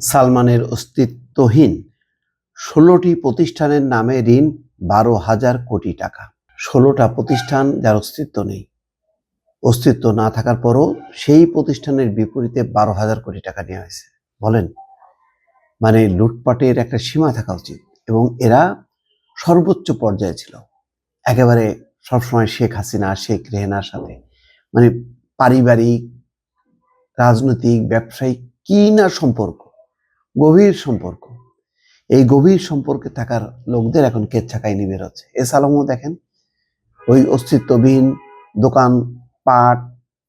সালমানের অস্তিত্বহীন ষোলোটি প্রতিষ্ঠানের নামে ঋণ বারো হাজার কোটি টাকা। ষোলোটা প্রতিষ্ঠান যার অস্তিত্ব নেই। অস্তিত্ব না থাকার পরও সেই প্রতিষ্ঠানের বিপরীতে বারো হাজার কোটি টাকা নেওয়া হয়েছে। বলেন মানে লুটপাটের একটা সীমা থাকা উচিত এবং এরা সর্বোচ্চ পর্যায়ে ছিল। একেবারে সবসময় শেখ হাসিনা, শেখ রেহেনার সাথে। মানে পারিবারিক, রাজনৈতিক, ব্যবসায়িক কি না সম্পর্ক গভীর সম্পর্ক। এই গভীর সম্পর্কে থাকার লোকদের এখন কেচ্ছা কাহিনী বেরোচ্ছে এ সালামও দেখেন, ওই অস্তিত্ববিহীন দোকান, পাট,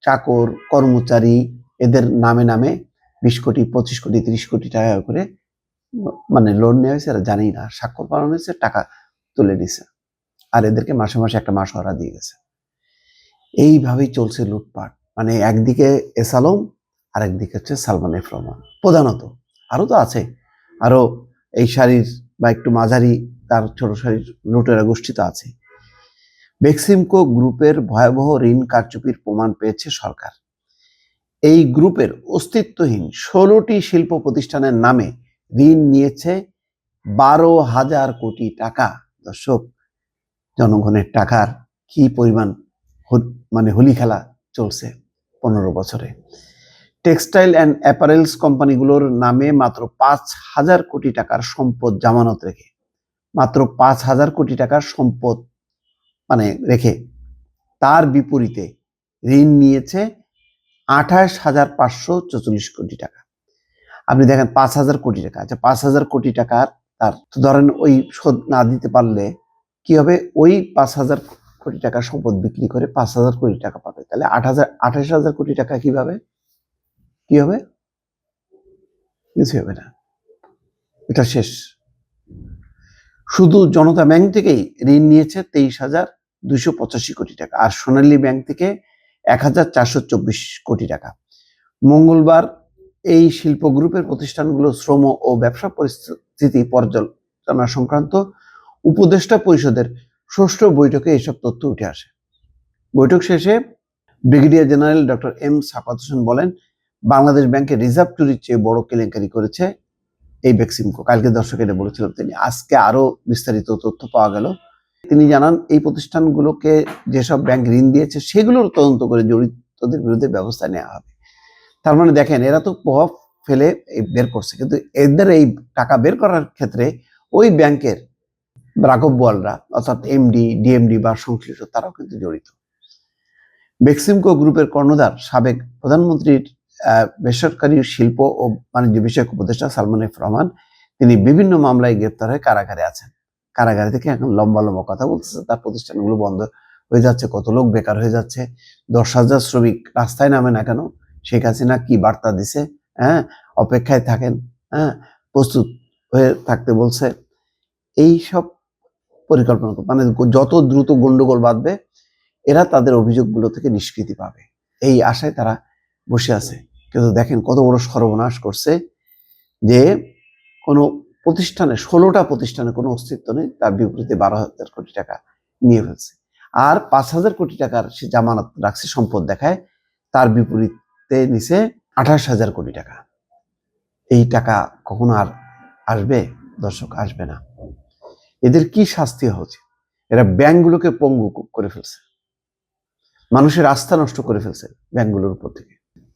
চাকর, কর্মচারী, এদের নামে নামে বিশ কোটি, পঁচিশ কোটি, তিরিশ কোটি টাকা করে মানে লোন নেওয়া হয়েছে, এরা জানি না। স্বাক্ষর করানো হয়েছে, টাকা তুলে নিছে। আর এদেরকে মাসে মাসে একটা মাস ওরা দিয়ে গেছে। এইভাবেই চলছে লুটপাট। মানে একদিকে এসালম আর একদিকে হচ্ছে সালমান এফ রহমান। প্রধানত আরও তো আছে। আরও এই শাড়ির বা একটু মাঝারি তার ছোট শাড়ির লুটেরা গোষ্ঠী তো আছে। বেক্সিমকো গ্রুপের ভয়াবহ ঋণ কারচুপির প্রমাণ পেয়েছে সরকার। এই গ্রুপের অস্তিত্বহীন ষোলোটি শিল্প প্রতিষ্ঠানের নামে ঋণ নিয়েছে বারো হাজার কোটি টাকা। দর্শক, জনগণের টাকার কি পরিমাণ মানে হোলি খেলা চলছে পনেরো বছরে। টেক্সটাইল অ্যান্ড অ্যাপারেলস কোম্পানিগুলোর নামে মাত্র পাঁচ হাজার কোটি টাকার সম্পদ জামানত রেখে, মাত্র পাঁচ হাজার কোটি টাকার সম্পদ মানে রেখে তার বিপরীতে ঋণ নিয়েছে আঠাশ হাজার পাঁচশো চৌচল্লিশ কোটি টাকা। আপনি দেখেন পাঁচ হাজার কোটি টাকা আচ্ছা পাঁচ হাজার কোটি টাকার তার ধরেন ওই শোধ না দিতে পারলে কি হবে? ওই পাঁচ হাজার কোটি টাকার সম্পদ বিক্রি করে পাঁচ হাজার কোটি টাকা পাবে। তাহলে আট হাজার, আঠাশ হাজার কোটি টাকা কীভাবে? কি হবে? কিছু হবে না। এটা শেষ। শুধু জনতা ব্যাংক থেকেই ঋণ নিয়েছে তেইশ হাজার দুইশো পঁচাশি কোটি টাকা আর সোনালী ব্যাংক থেকে এক হাজার চারশো চব্বিশ কোটি টাকা। মঙ্গলবার এই শিল্প গ্রুপের প্রতিষ্ঠানগুলো শ্রম ও ব্যবসা পরিস্থিতি পর্যালোচনা সংক্রান্ত উপদেষ্টা পরিষদের ষষ্ঠ বৈঠকে এসব তথ্য উঠে আসে। বৈঠক শেষে brigadier general doctor M Sakhawat Hossain বলেন বাংলাদেশ ব্যাংকের রিজার্ভ চুরির চেয়ে বড় কেলেঙ্কারি করেছে এই বেক্সিমকো। কালকে দর্শক এটা বলেছিলেন, তিনি আজকে আরও বিস্তারিত তথ্য পাওয়া গেল। তিনি জানান, এই প্রতিষ্ঠানগুলোকে যেসব ব্যাংক ঋণ দিয়েছে, সেগুলোর তদন্ত করে জড়িতদের বিরুদ্ধে ব্যবস্থা নেওয়া হবে। তার মানে দেখেন, এরা তো প্রভাব ফেলে বের করছে। কিন্তু এদের এই টাকা বের করার ক্ষেত্রে ওই ব্যাংকের রাঘব বোয়ালরা অর্থাৎ এমডি, ডিএমডি বা সংশ্লিষ্ট, তারাও কিন্তু জড়িত। বেক্সিমকো গ্রুপের কর্ণধার, সাবেক প্রধানমন্ত্রীর বেসরকারি শিল্প ও বাণিজ্য বিষয়ক উপদেষ্টা সালমান এফ রহমান, তিনি বিভিন্ন মামলায় গ্রেপ্তার হয়ে কারাগারে আছেন। কারাগারে থেকে এখন লম্বা লম্বা কথা বলতেছে। তার প্রতিষ্ঠানগুলো বন্ধ হয়ে যাচ্ছে, কত লোক বেকার হয়ে যাচ্ছে, দশ হাজার শ্রমিক রাস্তায় নামে না কেন? শেখ হাসিনা কি বার্তা দিছে? হ্যাঁ অপেক্ষায় থাকেন হ্যাঁ প্রস্তুত হয়ে থাকতে বলছে। এই সব পরিকল্পনা মানে যত দ্রুত গন্ডগোল বাঁধবে, এরা তাদের অভিযোগগুলো থেকে নিষ্কৃতি পাবে। এই আশায় তারা বসে আছে। কিন্তু দেখেন কত বড় সর্বনাশ করছে যে কোনো প্রতিষ্ঠানে, ষোলোটা প্রতিষ্ঠানে কোনো অস্তিত্ব নেই, তার বিপরীতে বারো হাজার কোটি টাকা নিয়ে ফেলছে। আর পাঁচ হাজার কোটি টাকার সে জামানত রাখছে, সম্পদ দেখায়, তার বিপরীতে নিছে আঠাশ হাজার কোটি টাকা। এই টাকা কখনো আর আসবে? দর্শক, আসবে না। এদের কি শাস্তি হচ্ছে? এরা ব্যাংকগুলোকে পঙ্গু করে ফেলছে। মানুষের আস্থা নষ্ট করে ফেলছে ব্যাংকগুলোর উপর থেকে।